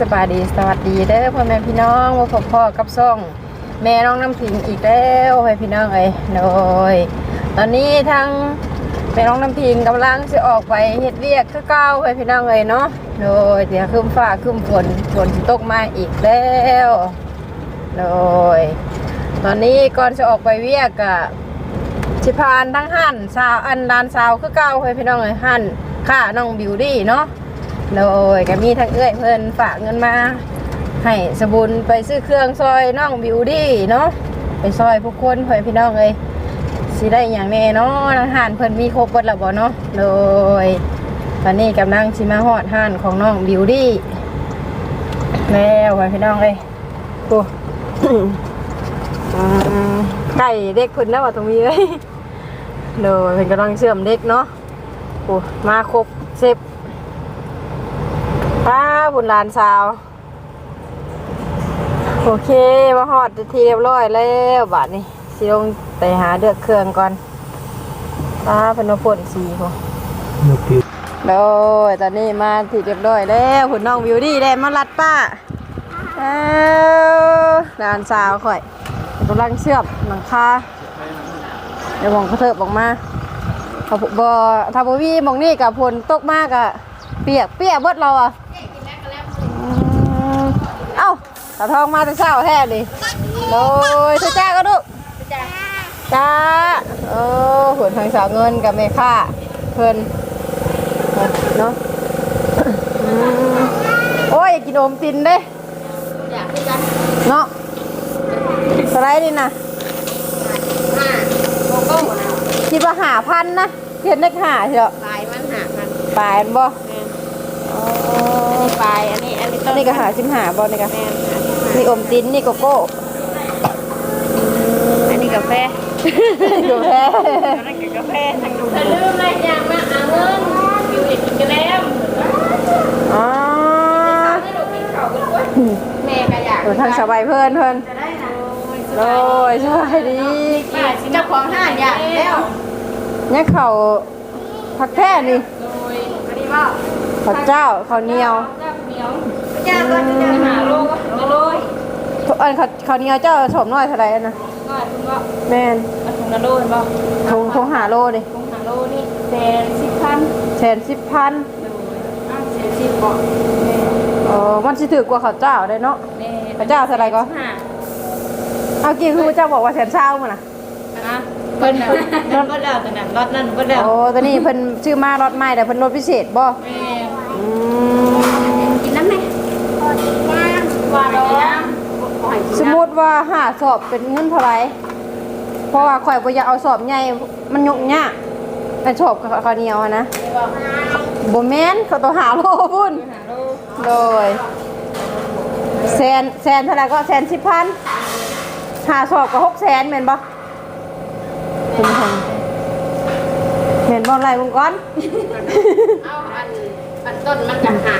สบายดีสดีสวัสดีเด้อพ่อแม่พี่น้องมาพบพ่อกับซ่องแม่น้องน้ำพิงอีกแล้วให้พี่น้องเอ้ยโดยตอนนี้ทางแม่น้องน้ำพิงกำลังจะออกไปเฮ็ดเวียกคือเก้าให้พี่น้องเอ้ยเนาะโดยเดี๋ยวคืมฟ้าคืมฝนฝนตกมาอีกแล้วโดยตอนนี้ก่อนจะออกไปเวียกอะสิพานทั้งหั่นสาวอันดานสาวคือเก้าให้พี่น้องเอ้ยหั่นค่าน้องบิวดี้เนาะ โดยก็มีทั้งเอื้อยเพิ่นฝากเงินมา ให้สบุญไปซื้อเครื่องซอยน้องบิวดี้เนาะไปซอยผู้คนเพื่อนพี่น้องเลยสิได้อย่างแน่เนาะทางห้านเพิ่นมีครบหมดแล้วบ่เนาะโดยตอนนี้กำลังสิมาฮอดห้านของน้องบิวดี้แล้วเพื่อนพี่น้องเลยกูไก่เด็กเพิ่นแล้วว่าตรงนี้เลยโดยเพิ่นกำลังเชื่อมเด็กเนาะกูมาครบเซฟ บุญหลานสาว โอเคมาหอดทีเรียบร้อยแล้วบาทนี้สิลงไปหาเดือกเครื่องก่อนป้าเพนมาพ่นสีพอนกปิวโดยตอนนี้มาที่เรียบร้อยแล้วคุณน้องวิวดี้ได้มารัดป้าเอ้าหลานสาวข่อยกำลังเชื่อมหลังคาเดี๋ยวมองกระเถิบออกมาถ้าบ่ถ้าบวีมองนี่กับฝนตกมากอะเปียกเปียกเบิดเราอะ อืมเอ้า ตาทองมาแต่เช้าแท้ดิโดยทุจ้าก็ดูจ้าเออผลทางสาวเงินกับแม่ค่าเพิ่นเนาะอืมโอ้ยอยากกินโอมตินเด้อยากให้กันเนาะสไลด์นี่นะห้าโกโก้นะคิดว่าหาพันนะเพียนเล็กหาเชียวปลายมันหาพันปลายมันบ่แมนอันนี้ปลายอันนี้อันนี้อันนี้ก็หาชิมหาบ่นี่ก็แม นหานี่อมตินนี่โกโก้อันนี้กาแฟอยู่แพ้อันนั้นกาแฟทางดูเธอลืมอะไรอย่างมาเอาเงินอยู่เด็กกินกันแล้วอ๋อให้ลูกกินข้าวกันด้วยแม่ก็อยากเออทางสบายเพิ่นเพิ่นจะได้นะโอ้ยสบายดีป้าเจ้าของห้างอยากแล้วเนี่ยเขาผักแท้นี่โดยอันนี้ว่าข้าวเจ้าข้าวเหนียวเจ้าเห น้าก็จะหาโลก็โลยอันข้าวข้าวเหนียเจ้าสมน้อยเท่าไหร่อันนะก็คุณว่าแม่นถุงละโลเห็นป่ะงคงหาโลดิถุงหาโลนี่แสนสิบพันแสนสิบพันอ้าวแสนสิบบอกอ๋อมันสิถือกว่าเขาวเจ้าได้เนาะ แม่พระเจ้าเท่าไหร่ก็ห้าเอากี่คือเจ้าบอกว่าแสนเช้ามันน่ะนะเพิ่นน่ะนั่นก็แล้วแต่นั้นรถนั่นก็แล้วโอ้ตอนนี้เพิ่นชื่อมารถใหม่แต่เพิ่นรถพิเศษบ่แม่อืม กินน้ำไหมว่าดอก สมมติว่าหาสอบเป็นเงินเท่าไหร่เพราะว่าข่อยบ่อยากเอาสอบใหญ่มันยุ่งยากเป็นสอบข้าวเหนียวอะนะบ่แม่นเขาต้องหาโลพุ่นโดยแสนแสนเท่าไหร่ก็แสนสิบพันหาสอบก็หกแสนแม่นบ่คุณทงแม่นบ่ไรวงก้อน เอาอันอันต้นมันจะหา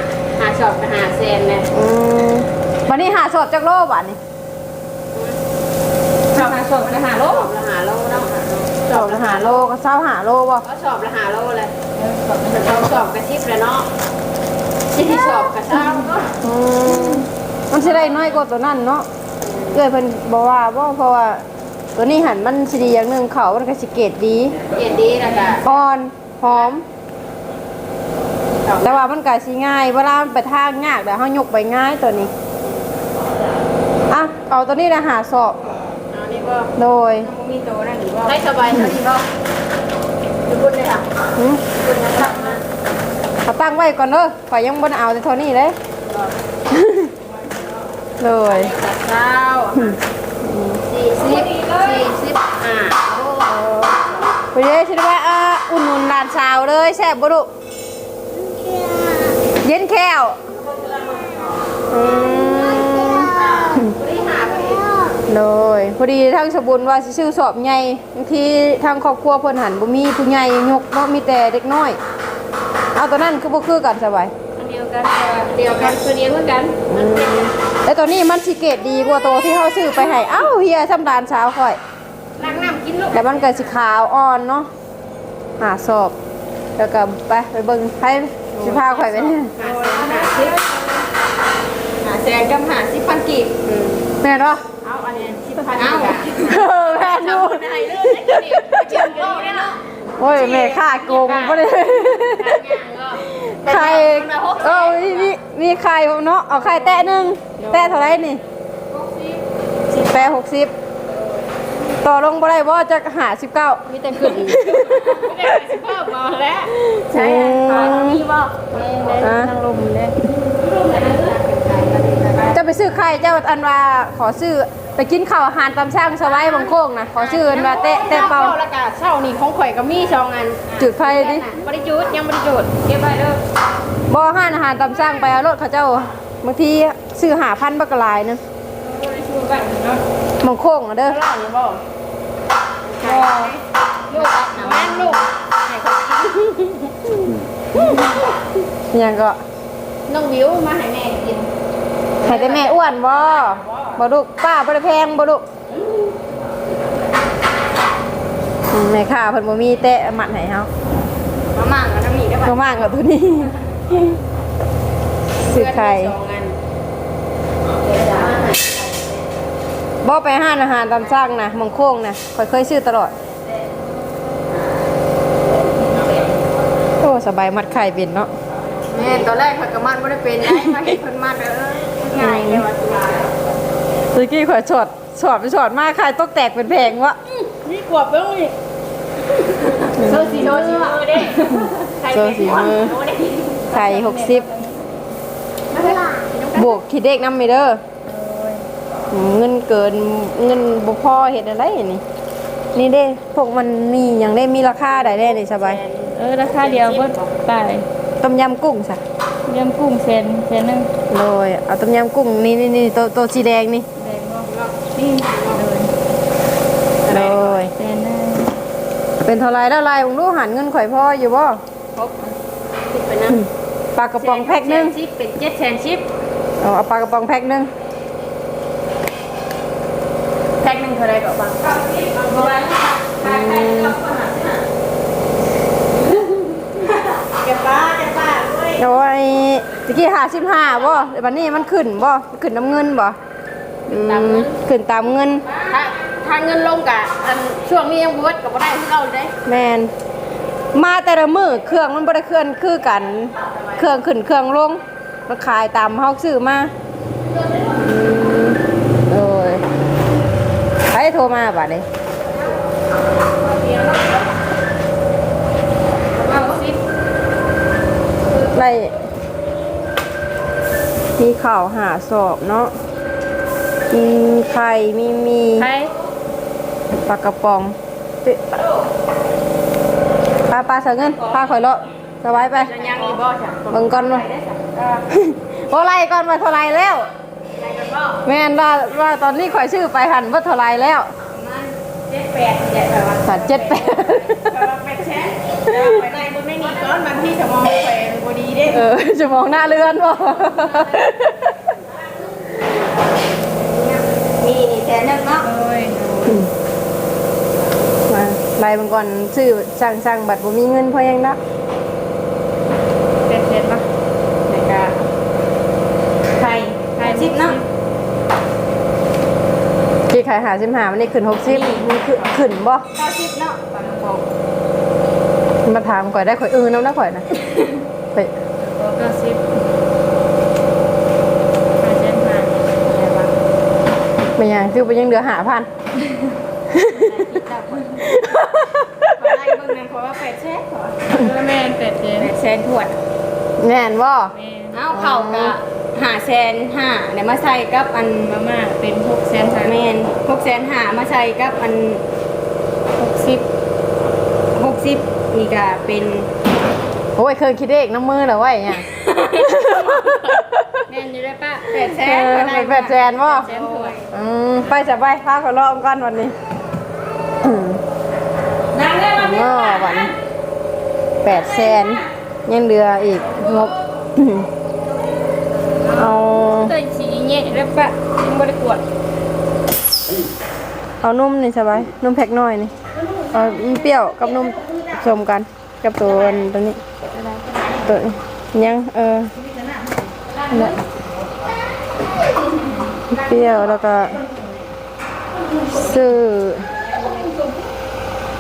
หาชอบหาแสนเลยอืมวันนี้หาสอบจากโลบ่ะนี่ชอบหาชอบละหาโลละหาโลเนาะสอบละหาโลก็เศร้าหาโลบ่ก็ชอบละหาโลเลยชอบชอบกระชิบเลยเนาะที่ชอบกระซ้ำก็อืมมันสิได้น้อยกว่าตัวนั้นเนาะเอ้ยเพิ่นบอกว่าบ่เพราะว่าตัวนี้หันมันสิดีอย่างหนึงเขามันก็สิเกรดดีเย็นดีแล้วก็อ่อนหอม แต่ว่ามันก็สิง่าย เวลามันไปทางยากแต่เฮายกไปง่ายตัวนี้อะเอาตัวนี้นะหาสอบเอานี่ก็โดยมีโตนั่นหรือว่าได้สบายเท่านี้ก็จะพูดเลยค่ะหึพูดนะครับนะเอาตั้งไว้ก่อนเด้อข่อยยังบ่ได้เอาแต่เท่านี้เลยโดยเก้าสี่สิบสี่สิบอ่าโอ้ไปเด้สิได้ว่าอ่าอุ่นนุนหลานสาวเลยแซ่บบ่ลูก ดีทางสบุญว่าสิซื้อสอบใหญ่บางทีทางครอบครัวเพิ่นหันบ่มีผู้ใหญ่ยกเนาะมีแต่เด็กน้อย เอาตัวนั้นคือบ่คือกันสบายเดียวกันเดียวกันคือเดียวกันอืมแต่ตัวนี้มันสิเกรดดีกว่าตัวที่เฮาซื้อไปให้เอ้าเฮียสำดานสาวค่อยล้างน้ำกินลูกแต่มันก็สิขาวอ่อนเนาะหาสอบแล้วก็ไปไปเบิ่งให้สิพาข่อยไปเนี่ยหาสิบหาสิบแสนกับหาสิบพันกีบแม่นบ่ เอาอันนี้สิบพันเอาเอาแม่นอยู่ได้เกี่ยวเจียมก็ได้เนาะโอ้ยแม่ค่าโกงบ่ได้ไข่เออมีมีมีไข่เนาะเอาไข่แตะหนึงแตะเท่าไรนี่แปะ60ต่อลงบ่ได้บ่จะหา19มีแต่ขึ้นไม่ได้สิบเพิ่มาแล้วใช่ค่ะมีบ่ฮะนั่งลมเลยจะไปซื้อไข่เจ้าอันว่าขอซื้อไปกินข้าวอาหารตามช่างสบายบางโค้งนะขอซื้ออันว่าเตะเตะเป่าแล้วก็เช่านี่ของข่อยก็มีสองอันจุดไฟดิบริจุดยังบริจุดเก็บไว้เด้อบ่ห้านอาหารตามช่างไปเอารถเขาเจ้าบางทีซื้อหาพันบักกะลายนึงบริจุดกันเนาะบางโค้งอะเด้อเล่าหรือบ่ลูกแม่ลูกให้เขากินยังก็น้องวิวมาให้แม่กิน ให้แต่แม่อ้วนบ่บ่ลูกป้าบ่ได้แพงบ่ลูกอืมแม่ค้าเพิ่นบ่มีเตะมัดให้เฮามามั่งกับน้ำหมีได้ป่ะบ่มากกับตัวนี้ซื้อไข่สองอันบ่ไปห้านอาหารตามสั่งนะมังโค้งนะข่อยเคยซื้อตลอดโอ้สบายมัดไข่เป็นเนาะแม่ตอนแรกข่อยก็มันไม่ได้เป็นได้มาเห็นเพิ่นมาเด้อ ง่ายเลยว่าตัวตะกี้ข่อยช็อตช็อตไปช็อตมากไข่ตกแตกเป็นแพงวะนี่กวบเบิ่งนี่โซสีโซสีมือเด้โซสีมือไข่หกสิบไม่เป็นไรบวกคิดเด็กน้ำไม่เด้อเงินเกินเงินบ่พอเห็ดอะไรนี่นี่เด้พวกมันมีอย่างได้มีราคาได้ได้นี่สบายเออราคาเดียวเบิดตายต้มยำกุ้งสะเลี้ ยงกุ้งเซนเซนหนึงโรยเอาต้มยำกุ้งนี่นี่นี่ตัวตัวสีแดงนี่แดงบ่นี่เลยโรยเซนหนึงเป็นเท่าไรแล้วลายผมรู้หันเงินข่อยพ่ออยู่บ่ครบสิบไปนะปลากระป๋องแพ็คหนึงชิปเป็นเจ็ดแสนชิปเอาเอาปลากระป๋องแพ็คหนึงแพ็คหนึ่งเท่าไรก็บางเพราะว่าเก็บป้าเก็บป้าด้วย โอ้ย ตะกี้หาสิบห้าบ่เดี๋ยวบัดนี้มันขึ้นบ่ขึ้นน้ำเงินบ่อืมขึ้นตามเงิน ถ้าถ้าเงินลงกะอันช่วงนี้ยังบวชกับบ่ได้ที่เราเลยแมนมาแต่ละมือเครื่องมันบ่ได้เคลื่อนคือกัน เครื่องขึ้นเครื่องลงมันขายตามเฮาซื้อมาอืมโอ้ยใครโทรมาบัดนี้ เอาสิ ไล่ มีข่าวหาสอบเนาะ มีไข่ มีมีใครปลากระป๋องติปลาปลาเสือเงินปลาข่อยเลาะสบายไปจะยังอีบ่จ้ะเบิ่งก่อนว่าโอ้ไล่ก่อนว่าเท่าไรแล้วได้กันบ่แม่นว่าว่าตอนนี้ข่อยชื่อไปหันว่าเท่าไรแล้วประมาณเจ็ดแปดใหญ่แบบว่าหันเจ็ดแปดแบบว่าแปดแสนไปในบนไม่มีก้อนบางที่สมองไปบ่ดี เด้เออ จะมองหน้าเรือนบ่มีนี่แสนนึงเนาะโอ้ยมาไล่มันก่อนชื่อสั่งสั่งบัตรบ่มีเงินพอยังนะเซนเซนปะไหนกะไข่ไข่ชิปเนาะกี่ขายหาสิบหามันนี่ขึ้นหกสิบมันขึ้นขึ้นบ่ เก้าชิปเนาะปลากระป๋องมาถามข่อยได้ข่อยเออน้ำน้าข่อยนะข่อยโอ้ ก็สิบห้าเซนห้าอะไรวะไม่ยังคือไปยังเหลือหาพันขอไล่เบิ่งนั่นเพราะว่าแปดแสนก่อนเออแม่นแปดเซนแปดแสนถวดแน่นบ่แม่นเอาเข่ากะหาแสนห้าเนี่ยมาใส่กับอันมาม่าเป็นหกเซนสามแมนหกแสนหามาใส่กับอันหกสิบหกสิบนี่ก็เป็น โอ้ยเคยคิดเลขน้ำมือเหรอวะอย่างเงี้ยแมนอยู่ได้ปะแปดแสเอนอเป็นแปดแสนบ่แสนถวดอืมไปจะไปพาเขาลองกันวันนี้อืมนั่งได้มาก็วันแปดแสนยังเหลืออีกงบเอาตัวสีเงี้ยแล้วปะยังบ่ได้กวดเอานุ่มนี่สบายนุ่มแพ็กน้อยนี่เอาเปรี้ยวกับนุ่มผสมกันกับตัวอันตัวนี้ ตัวนี้ยังเออนั่นแหละเปรี้ยวแล้วก็ซื้อ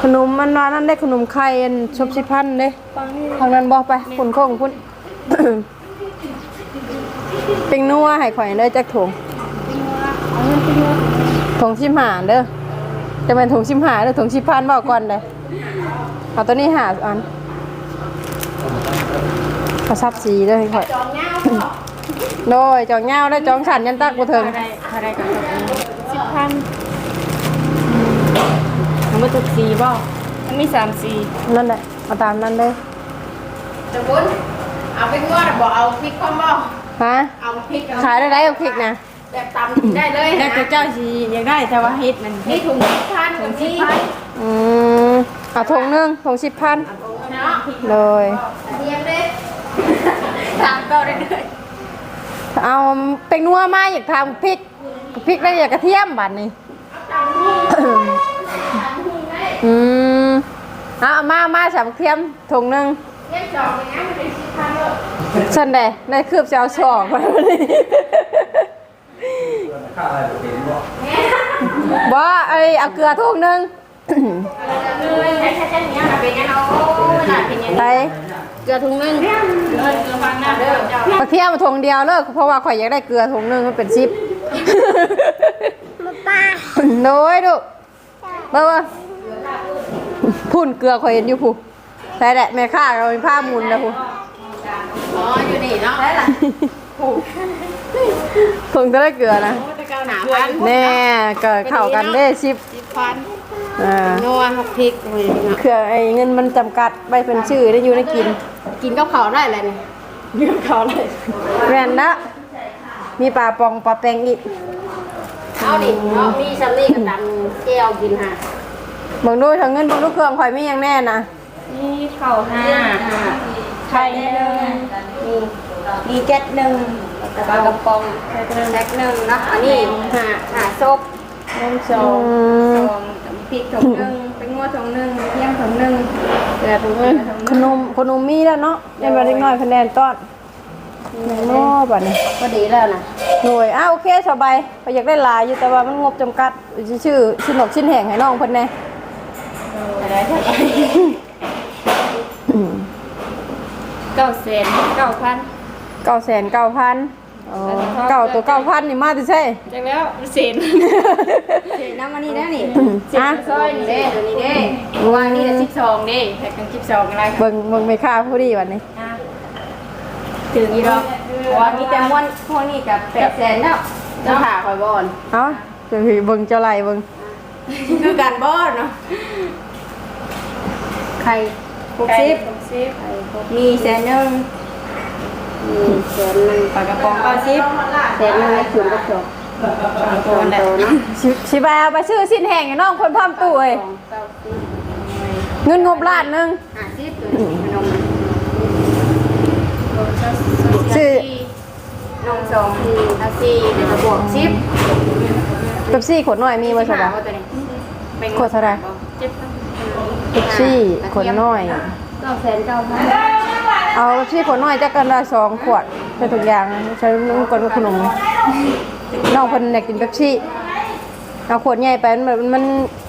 ขนมมันว่านั่นได้ขนมไข่อันชบสิพันเด้ฟังนี่ทางนั้นบอกไปคุณโค้งคุณเป็นนัวให้ข่อยเด้อจักถุงถุงชิมหาเด้อจะเป็นถุงชิมหาหรือถุงชิพันบอกก่อนเลยเอาตัวนี้หาอัน เอาซับสีเด้อให้ข่อยจองเงาโดยจองเงาได้จองฉันยันตักบ่ถึงอะไรอะไรกันสิบพันมันมาถูกสีบ่มันมีสามสีนั่นแหละเอาตามนั้นเลยจะบุญเอาไปงวดบอกเอาพริกข้าวหม้อฮะเอาพริกขายได้ไรเอาพริกนะแบบตำกินได้เลยแล้วนะแต่เจ้าสีอยากได้แต่ว่าเฮ็ดมันนี่ถุงพันกับที่อืมเอาถุงหนึงถุงสิบพันเนาะเลย เทียมเลยตามก็ได้เลยเอาเป็นนัวมาอยากทำพริกพริกแล้วอยากกระเทียมบัดนี้อืมเอาเอามามาสามเทียมถุงหนึงเทียมจองอย่างนั้นมันเป็นสิบพันเลยฉันได้ได้คืบจะเอาสองมาวันนี้ข้าวอะไรเห็นบ่บ่ไอยเอาเกลือถุงหนึงเลยใช้ใช้ใช้เนี้ยเป็นยังเอาหนาเป็นยังไป เกลือถุงนึงเกลือเกลือพันหน้าเด้อเจ้ากระเทียมถุงเดียวเลิกเพราะว่าข่อยอยากได้เกลือถุงหนึงมันเป็นซิปป้าโดยดูเบ่ว่าพุ่นเกลือข่อยเห็นอยู่ผู้ใช่แหละแม่ค้าเราเป็นผ้ามุนนะผู้อ๋ออยู่นี่เนาะได้ละคงจะได้เกลือนะตะเกาหนาพันแน่ก็เข้ากันได้ชิปสิบพัน อ่านัวหักพริกเลยเนาะเครื่องไอ้เงินมันจำกัดใบเป็นชื่อได้อยู่ได้กินกินกับข้าวได้เลยนี่กินกับข้าวได้แม่นนะมีปลาปองปลาแปงอีกเอาดิเนาะมีซัมนี่กับตำแก้วกินฮะเบิ่งดูทางเงินเบิ่งดูเครื่องข่อยมีอย่างแน่นะนี่เข่าห้าไข่หนึ่งมีมีแก๊สหนึ่งปลากระป๋องแพ็คหนึ่งเนาะอันนี้หาหาซบนมสองสอง พริกถุงหนึ่งเป็นงัวถุงหนึ่งเทียมถุงหนึ่งเกลือถุงหนึ่งขนมขนมมีแล้วเนาะยังมาเล็กน้อยคะแนนต้อนแม่นบ่บัดนี้ก็ดีแล้วนะหน่วยอ้าวโอเคสบายข่อยอยากได้หลายอยู่แต่ว่ามันงบจำกัดชื่อชิ้นหนกชิ้นแห้งให้น้องเพิ่นแน่อะไรเท่าไหร่เก้าแสนเก้าพัน เก้าแสนเก้าพัน เก้าตัวเก้าพันนี่มาที่ใช่จากแล้วเศษน้ำมันนี่นะนี่อะซอยนี่เด้ตัวนี้เด้วางนี่ละสิบสองเด้แพ็คกันสิบสองอะไรเบิ่งเบิ่งไม่ค่าผู้ดีวันนี้ถึงยี่ดอกวางนี่แต่ม้วนพวกนี้กับแปดแสนแล้วจะผ่าคอยบอนเอ้าเดี๋ยวพี่เบิ่งเจ้าไหลเบิ่งคือการบอนเนาะไข่หกสิบหกสิบมีแสนหนึ่ง มีแสนหนึ่งปลากระป๋องเก้าสิบแสนหนึ่งในถุงกระจกตัวเนาะสิสิไปเอาไปซื้อสิ้นแห้งให้น้องเพิ่นพร้อมตู้เอ้ยสองเก้าสิบเงินงบล้านหนึงห้าสิบตัวนี้ขนมซื้อนมสองทีเอาสี่เดี๋ยวจะบวกสิบเป๊ปซี่ขวดน้อยมีบ่ใช่ปะตัวนี้ขวดเท่าไหร่ เจ็ดพันเป๊ปซี่ขวดน้อย เก้าแสนเก้าพัน เอาเป๊ปซี่ขวดน้อยจักกันละสองขวดใช้ทุกอย่างใช้น้ำก่อนขนมน้องเพิ่นอยากกินเป๊ปซี่เอาขวดใหญ่ไปมันมัน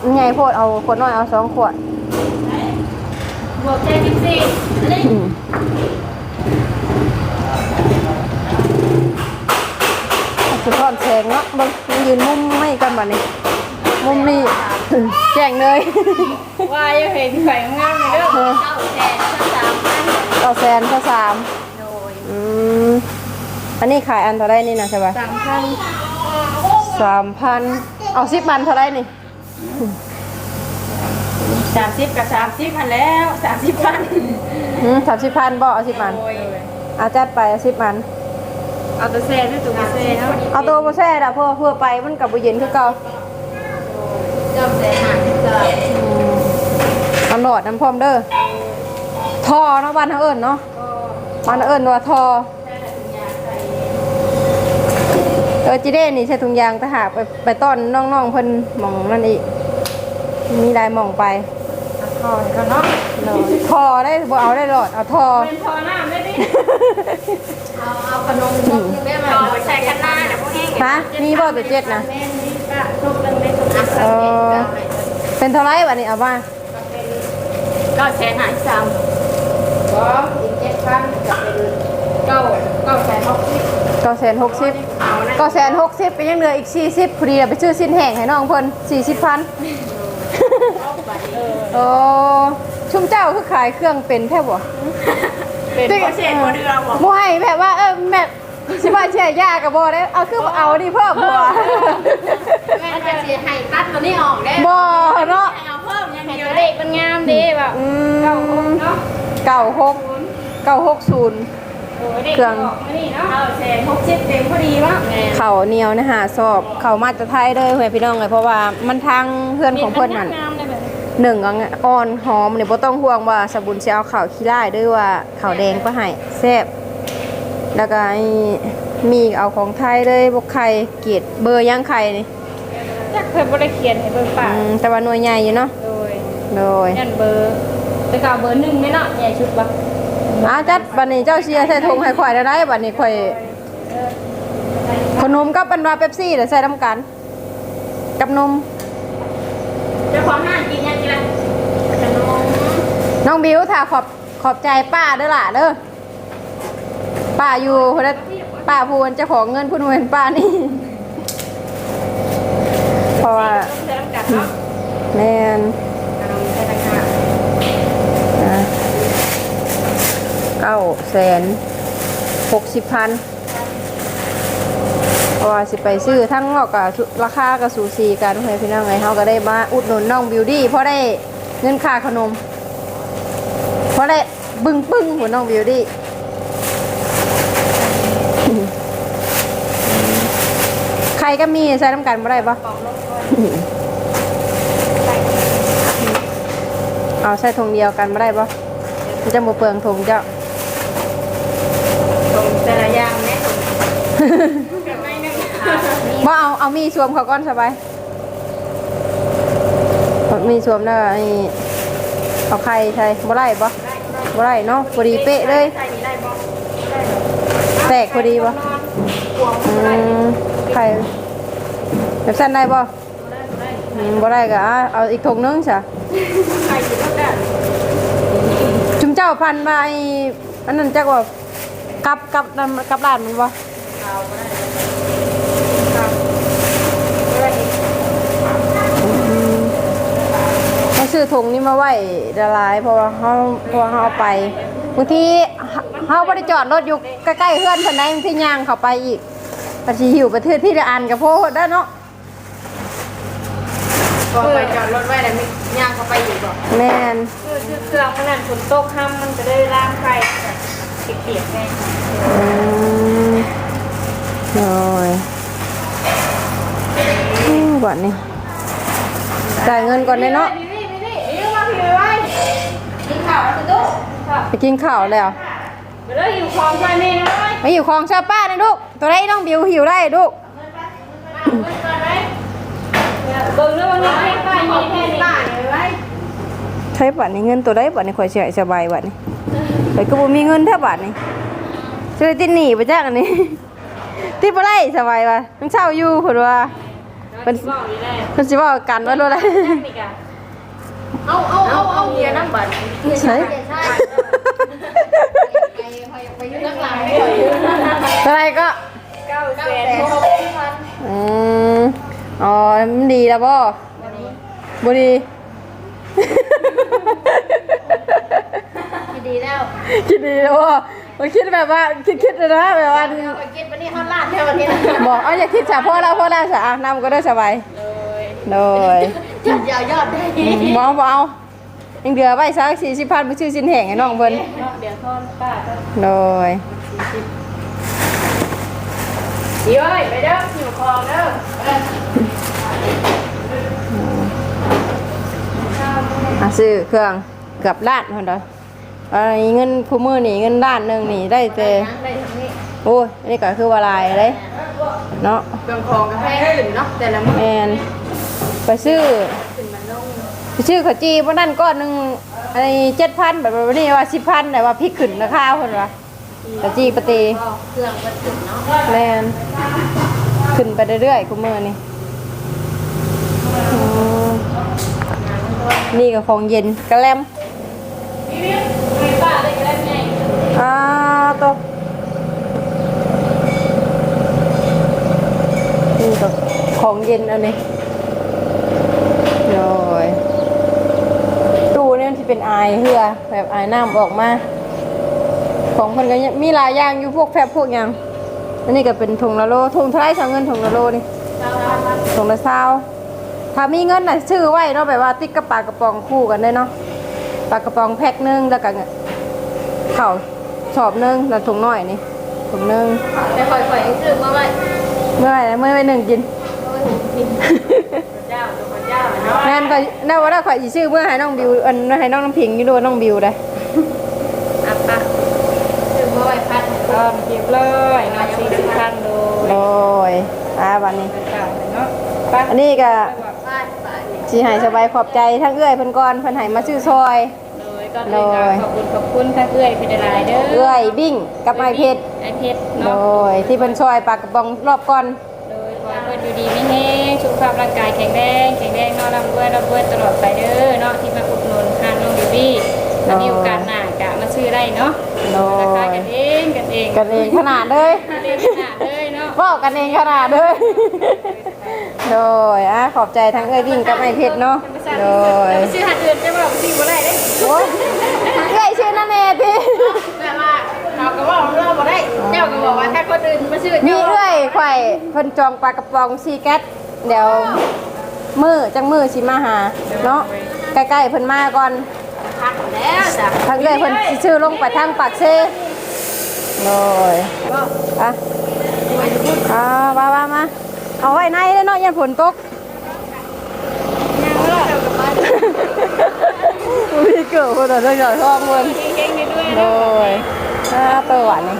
มันใหญ่โพดเอาขวดน้อยเอาสองขวดบวกแค่สิบสี่อืมสะท้อนแสงเนาะเบิ่งมันยืนมุมไม่กันบัดนี้มุมนี้แจ้งเลยว่ายังเห็นไข่งามเลยเด้อเออเก้าแสนเก้าสาม พันต่อแสนเท่าสามโดยอืมอันนี้ขายอันเท่าไรนี่นะใช่ปะสามพันสามพันเอาสิบมันเท่าไรนี่สามสิบกับสามสิบพันแล้วสามสิบพันสามสิบพันบ่เอาสิบมันโอ้ยเอาจัดไปเอาสิบมันเอาตัวเซ่ด้วยตัวเซ่เนาะเอาตัวโบแซ่ดะเพื่อเพื่อไปมันกับบุเย็นคือเก่าเก้าแสนห้าสิบสามเอาหลอดน้ำพร้อมเด้อ ทอเนาะบ้านเขาเอิญเนาะบ้านเขาเอิญว่าทอเออจีเด้นี่ใช้ถุงยางแต่หากไปไปต้อนน้องๆเพิ่นหมองนั่นอีกมีลายหมองไปถอดกันเนาะทอได้บ่เอาได้หลอดเอาทอเป็นทอหน้าไม่ได้เอาเอาขนมนกนึงได้ไหมเอาไปใส่กันหน้าเดี๋ยวพฮะมีบ่ตัวเจ็ดนะแม่นี่ก็ทุกเรื่องได้ทุกอันเออเป็นเท่าไหรวันนี้เอาว่าก็แสนหายซ้ำ ก็อีกเจ็ดพันจะเป็นเก้าเก้าแสนหกสิบเก้าแสนหกสิบเอานะเก้าแสนหกสิบเป็นยังเหลืออีกสี่สิบพอดีเอาไปซื้อสิ้นแห้งให้น้องเพิ่นสี่สิบพันโอ้ชุ่มเจ้าคือขายเครื่องเป็นแค่บ่เป็นโปรเซสโมเดลบอกบ่ให้แบบว่าเออแม่สิว่าเชียร์ยากับบ่ได้เอาคือเอานี่เพิ่มบ่แม่จะเสียให้ตัดตัวนี้ออกได้บ่เนาะเอาเพิ่มยังเดียวเด็กมันงามดีแบบอืเก้าหกมเนาะ เก้าหกเก้าหกศูนย์โอ้ยเด็กออกมานี่เนาะเก้าแสนหกสิบเต็มพอดีวะแม่เขาเหนียวนะหาสอบเขามาจะไทยเด้อเพื่อนพี่น้องเลยเพราะว่ามันทางเพื่อนของเพื่อนนั่นงามเลยแบบหนึ่งอะอ่อนหอมเนี่ยบ่ต้องห่วงว่าสบุนสิเอาข้าวขี้ร้ายด้วยว่าข้าวแดงก็ให้แซ่บแล้วก็ไอ้มีเอาของไทยเลยบกไข่เกรดเบอร์ย่างไข่นี่จักเคยบริเขียนให้เบอร์อืปากมแต่ว่าหน่วยใหญ่อยู่เนาะโดยโดยยันเบอร์ แต่ก็เบอร์หนึ่งไม่เนาะใหญ่ชุดปะอาจัดบัดนี้เจ้าเชียร์ใส่ถุงให้ข่อยได้ได้บัดนี้ข่อยขนมกับบันดาเป๊ปซี่เดี๋ยวใส่น้ำกัน กับนมเจ้าของห้างกินยังกินอะไรขนมน้องบิวถ้าขอบขอบใจป้าเด้อล่ะเด้อป้าอยู่คนละป้าพูนเจ้าของเงินพูนเวนป้านี่เพราะว่าต้องใช้น้ำกัดเนาะแมน ก้าแสนหกสิบพันเพราะว่าสิไปซื้อทั้งนอกกับราคากับสูสีกันเพื่อนพี่น้องไงเขาก็ได้มาอุดหนุนน้องบิวดี้เพราะได้เงินค่าขนม เพราะได้บึ้งปึ้งหัวน้องบิวดี้ใครก็มีใช้น้ำกันไม่ได้ปะกล่องลงก่อนเอาใช้ธงเดียวกันไม่ได้ปะมันจะมาเปลืองธงเจ้า ตรงแต่ละอย่างแม่ตรงกั บไม่นึงว่าเอาเอามีสวมเขาก้อนสบายมีสวมแล้วไอ้เอาไข่ใช่บ่ได้ปะบ่ได้เนาะพอดีเป๊ะเลย แตกพอดีปะกวงอืไข่แบบสั้นได้ปะได้ได้อืมบ่ได้ก็เอาอีกธงนึงจ้ะใครกินก็ได้จุมเจ้าพันมาไอ้อันนั้นจักว่ากับกับกับร้านมันบ่ เอาก็ได้ครับได้เขาซื้อถุงนี้มาไว้ละลายเพราะว่าเขาเพราะว่าเขาเอาไปบางทีเขาบ่ได้จอดรถอยู่ใกล้ๆเพื่อนเพิ่นได้บางทีย่างเขาไปอีกปฏิหิวประเทศที่ละอันกับโพดได้เนาะก็ไปจอดรถไว้แล้วมีย่างเขาไปอยู่บ่แม่นคือคือเครื่องมันนั่นฝนตกห้ามมันจะได้ล้างไฟแบบเปียกๆไง อืม โอ้ยอืมก่อนนี่จ่ายเงินก่อนเลยเนาะไว้กินข้าวแล้วไปกินข้าวแล้วไปเลยอยู่คลองใจแม่นะเว้ยไปอยู่คลองใชาป้านะลูกตัวไรน้องบิวหิวได้ลูกเบิ่งก่อนไว้เบิ่งเรื่องนี้ให้ป้ามีแค่นี้ป้าเนี่ยไว้ใช้บัตรนี้เงินตัวได้บัตรนี้ข่อยเสียสบายบัตรนี้ข่อยก็บ่มีเงินแท้บัตรนี้ซื้อติดหนีไปจ้าอันนี้ ติดบ่ได้สบายว่ะมันเช่าอยู่เพิ่นว่าเป็นบอกนี่แหละเพิ่นสิเว้ากันว่าโลดอะไรนี่กะเอาเอาเอาเอาเกียร์น้ำบัตรใช่ไปยืนข้างหลังเท่าไหรก็เก้าแสนหกสิบพันอืมอ๋อมันดีแล้วบ่บ่ดีดีแล้วคิดดีแล้วบ่ มันคิดแบบว่าคิดคิดเลยนะแบบว่าไปกินวันนี้เขาลาดแค่วันนี้นะบอกเอาอย่าคิดจ้ะพ่อแล้วพ่อแล้วจ้ะอะนำก็ได้สบายเลยโดยยอดยาวยอดได้มองบ่เอายังเดือไว้สักสี่สิบพันไปชื่อสินแห่งให้น้องเพิ่นเดี๋ยวทอนป้าก็โดยดีเว้ยไปเด้ออยู่คลองเด้ออะซื้อเครื่องเกือบล้านเพิ่นเด้อ ไอ้เงินคู่มือนี่เงินล้านหนึงนี่ได้แต่ได้ทั้งนี้โอ้ยอันนี่ก็คือว่าหลายเลยเนาะเครื่องคลองก็ให้ขึ้นเนาะแต่ละมื้อแมนไปซื้อขึ้นมันลงไปซื้อข้าวจีบ่นั่นก้อนหนึงไอ้7,000แบบว่านี่ว่า10,000แต่ว่าพริกขึ้นราคาเพิ่นว่าข้าวจีปะเตก็เครื่องมันขึ้นเนาะแมนขึ้นไปเรื่อยๆกูมือนี่อืมนี่ก็ของเย็นกระแลม อ่าตัวนี่ก็ของเย็นอันนี้โดยตู้นี่มันที่เป็นไอเหือแบบไอน้ำออกมา ของคนก็ยังมีหลายอย่างอยู่พวกแฟบพวกหยังอันนี้ก็เป็นถุงละโลถุงเท่าไรสามเงินถุงละโลนี่ถุงละเศร้าถ้ามีเงินน่ะชื่อไว้เนาะแบบว่าติ๊กกระปากกระป๋องคู่กันได้เนาะ ปากกระป๋องแพ็คหนึงแล้วก็เข่าวชอบหนึงแล้วถุงน้อยนี่ถุงหนึงแต่ข่อยๆซื้อมาไว้เมื่อไหร่นะเมื่อไหร่หนึ่งกินเจ้าตัวเจ้าเนาะแม่นก็แน่ว่าได้ข่อยสิชื่อเมื่อให้น้องบิวอันให้น้องน้ำพิงอยู่ด้วยน้องบิวได้อะปะซื้อมาไว้พัดก็เก็บเลยเนาะสี่สิบพันโดยโดยอ่าวันนี้เก่าเนาะไปอันนี้ก็บ้านบ้าน สิให้สบายขอบใจทั้งเอื้อยเพิ่นก่อนเพิ่นให้มาซื้อซอย โดยก็เลยขอบคุณขอบคุณท่านเอื้อยเป็นหลายเด้อเอื้อยบิ่งกับไอเพชรไอเพชรโดเนาะยที่เป็นซอยปลากระป๋องรอบก่อน โดยขอให้เพื่อนอยู่ดีไม่แห้งสุขภาพร่างกายแข็งแรงแข็งแรงเนาะร่ำรวยร่ำรวยตลอดไปเด้อเนาะที่มาอุดหนุนทานน้องบิวบี้ถ้ามีโอกาสหน้ากะมาซื้อได้เนาะโดราคายกันเองกันเองกันเองขนาดเลยกันเองขนาดเลยเนาะบอกกันเองขนาดเลย โดยอะขอบใจทั้งเอื้อยบิ่งกับไอเพชรเนาะโดยไปซื้อหาเดือนไปว่าซื้อบ่ได้เด้โอ้ยเอื้ยชื่อนั่นเองทีแต่ว่าเราก็ว่าเราบ่ได้เจ้าก็บอกว่าถ้าคนอื่นมาซื้อมีเอื้อยไข่เพิ่นจองปลากระป๋องซีแก๊สเดี๋ยวมือจังมือสิมาหาเนาะใกล้ๆเพิ่นมาก่อนพักแล้วจ้ะทางเอื้อยเพิ่นชื่อลงไปทางปากเซโดยอะอ่ามามามา เอาไว้ในเลยเนาะยันฝนตกมีเกิดคนแต่เรื่องใหญ่ท้องเพิ่นเก่งๆด้วยโดยอ่าเปิดหวานนี่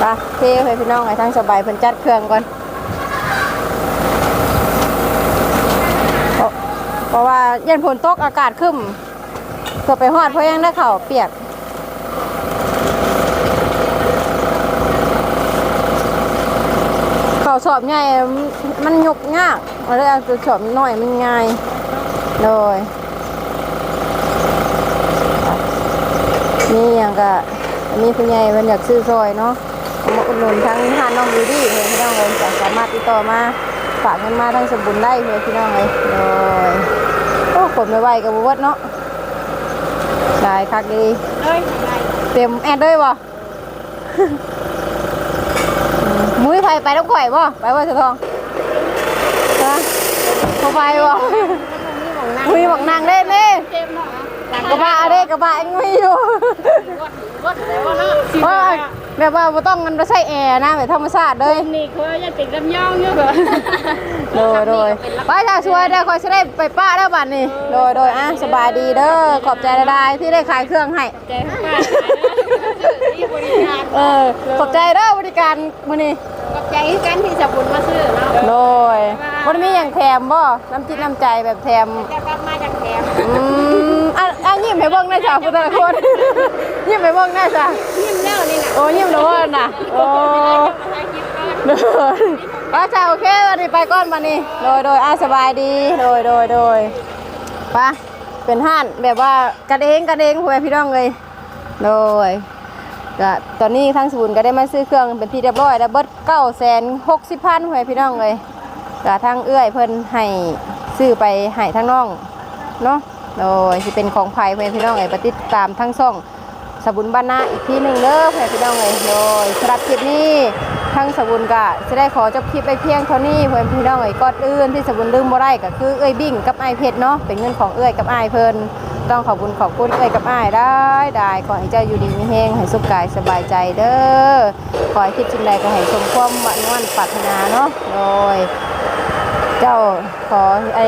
ไปเท่ให้พี่น้องให้ทั้งสบายเพิ่นจัดเครื่องก่อน เพราะเพราะว่ายันฝนตกอากาศครึ้มเพื่อไปฮอดเพราะยังได้เข่าวเปียก เขา สอบใหญ่มันยกยากมาเลยเอาตัวสอบน้อยมันง่ายเลยนี่อย่างก็มีผู้ใหญ่มันอยากซื้อซอยเนาะเอามาอุดหนุนทั้งทานน้องบิวดี้เพื่อนพี่น้องเลยจะสามารถติดต่อมาฝากเงินมาทั้งสมบุญได้เพื่อนพี่น้องเลยเลยโอ้กดไม่ไหวกับวัดเนาะได้คักดีเอ้ยเต็มแอดเลยบ่ มุ้ยไปไปต้องข่อยบ่ไปว่าเสะทองฮะเขาไปบ่มุ้ยบอกนางเล่นเน่เต็มเนาะกระบะเด้กระบะยังไม่อยู่วัดแล้วเนาะสิเพราะว่าแบบว่าบ่ต้องมันไปใช้แอร์นะแบบธรรมชาติเลยนี่คือจะติดลำยองอยู่เหรอโดยโดยไปถ้าช่วยได้คอยจะได้ไปป้าได้บัดนี้โดยโดยอะสบายดีเด้อขอบใจได้ที่ได้ขายเครื่องให้ใจป้าที่บริการ เออขอบใจเด้อบริการมื้อนี้กับใจกันที่จะบุญมาซื้อเนาะโดยมันมีอย่างแถมบ่น้ำจิตน้ำใจแบบแถมจะกลับมาจากแถมอืมอะอะยิ้มให้เบิ่งได้จ้ะพุทธคนยิ้มให้เบิ่งได้จ้ะยิ้มแล้วนี่นะโอ้ยิ้มแล้วเบิ่งน่ะโอ้ถ่ายคลิปก่อนโดยป้าจ้าโอเควันนี้ไปก่อนบัดนี้โดยโดยอะสบายดีโดยโดยโดยไป้าเป็นห้านแบบว่ากันเองกันเองพ่อแม่พี่น้องเลยโดย ก็ตอนนี้ทางศูนย์ก็ได้มาซื้อเครื่องเป็นที่เรียบร้อยแล้วเบิดเก้าแสนหกสิบพันพ่อแม่พี่น้องเลยก็ทางเอื้อยเพิ่นให้ซื้อไปให้ทางน้องเนาะโดยที่เป็นของไผ่เพื่อนพี่น้องเอ๋ยปฏิตามทั้งซ่องสบุนบ้านนาอีกที่หนึ่งเด้อเพื่อนพี่น้องเอ๋ยโดยสำหรับคลิปนี้ทั้งสบุนก็จะได้ขอจบคลิปไปเพียงเท่านี้เพื่อนพี่น้องเอ๋ยกอนอื่นที่สบุนลืมบ่ได้ก็คือเอ้ยบิ่งกับไอเพชรเนาะเป็นเงินของเอ้ยกับไอเพิ่น ต้องขอบคุณขอบคุณเอ้ยกับไอ้ายได้ได้ขอให้เจ้าอยู่ดีมีแห้งให้สุขกายสบายใจเด้อขอให้คิดสิ่งใดก็ให้สมความหวังวันปรารถนาเนาะโดย เจ้าขอไอ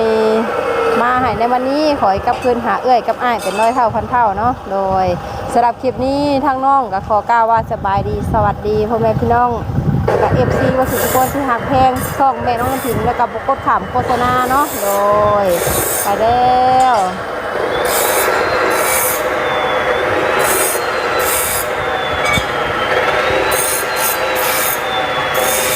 มาให้ในวันนี้ขอให้กลับคืนหาเอื้อยกับอ้ายเป็นร้อยเท่าพันเท่าเนาะโดยสำหรับคลิปนี้ทางน้องก็ขอกล่าวว่าสบายดีสวัสดีพ่อแม่พี่น้องแล้วก็เอฟซีวัสุทุกคนที่หักแพงช่องแม่น้องน้ำผิงแล้วก็บกดขามโฆษณาเนาะโดยไปแล้ว